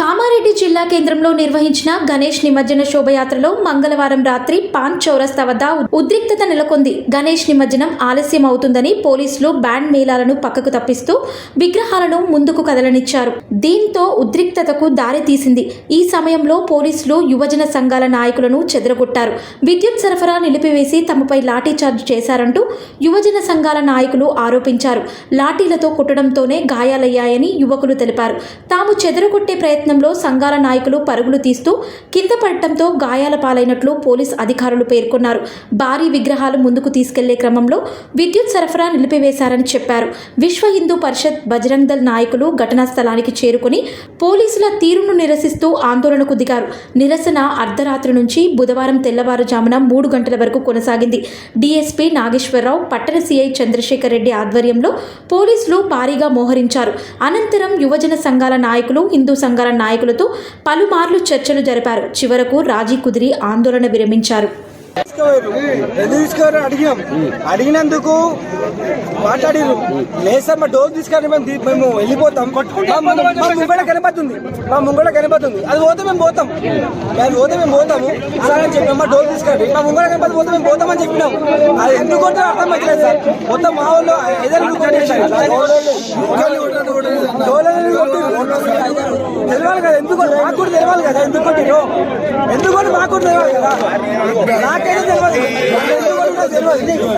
కామారెడ్డి జిల్లా కేంద్రంలో నిర్వహించిన గణేష్ నిమజ్జన శోభయాత్రలో మంగళవారం రాత్రి పాన్ చౌరస్తా వద్ద ఉద్రిక్తత నెలకొంది. గణేష్ నిమజ్జనం ఆలస్యం అవుతుందని పోలీసులు బ్యాండ్ మేళాలను పక్కకు తప్పిస్తూ విగ్రహాలను ముందుకు కదలనిచ్చారు. దీంతో ఉద్రిక్తతకు దారి తీసింది. ఈ సమయంలో పోలీసులు యువజన సంఘాల నాయకులను చెదరగొట్టారు. విద్యుత్ సరఫరా నిలిపివేసి తమపై లాఠీచార్జ్ చేశారంటూ యువజన సంఘాల నాయకులు ఆరోపించారు. లాఠీలతో కొట్టడంతోనే గాయాలయ్యాయని యువకులు తెలిపారు. తాము చెదరగొట్టే ప్రయత్నంలో సంఘాల నాయకులు పరుగులు తీస్తూ కింద పడటంతో గాయాల పాలైనట్లు పోలీస్ అధికారులు పేర్కొన్నారు. భారీ విగ్రహాలు ముందుకు తీసుకెళ్ళే క్రమంలో విద్యుత్ సరఫరా నిలిపివేశారని చెప్పారు. విశ్వ హిందూ పరిషత్ బజరంగ్ దళ్ నాయకులు ఘటనా స్థలానికి చేరుకుని పోలీసుల తీరును నిరసిస్తూ ఆందోళనకు దిగారు. నిరసన అర్ధరాత్రి నుంచి బుధవారం తెల్లవారుజామున మూడు గంటల వరకు కొనసాగింది. డీఎస్పీ నాగేశ్వరరావు పట్టణ సీఐ చంద్రశేఖర్ రెడ్డి ఆధ్వర్యంలో పోలీసులు భారీగా మోహరించారు. అనంతరం యువజన సంఘాల నాయకులు హిందూ సంఘాల నాయకులతో పలుమార్లు చర్చలు జరిపారు. చివరకు రాజీ కుదిరి ఆందోళన విరమించారు. తీసుకోరు అడిగినాం అడిగినందుకు మాట్లాడిరు లేసమ్మ డోర్ తీసుకొని మేము మేము వెళ్ళిపోతాం. మా ముంగడ కనబడుతుంది మా ముంగడ కనబడుతుంది అది పోతే మేము పోతాం. అది పోతే మేము పోతాము. సరే అని చెప్పినాం మా డోర్ తీసుకొని మా ముంగడ కనబడి పోతే మేము పోతామని చెప్పినాం. అది ఎందుకు అర్థం అవుతలేదు సార్. మొత్తం మా వాళ్ళు ఎదురు కొట్టేసారు. తెలియాలి కదా ఎందుకు నాకు కూడా తెలియాలి కదా ఎందుకు కొట్టిరు ఎందుకు నాకు మాకు కూడా తెలియాలి కదా? నాకైతే తెలియదు తెలియదు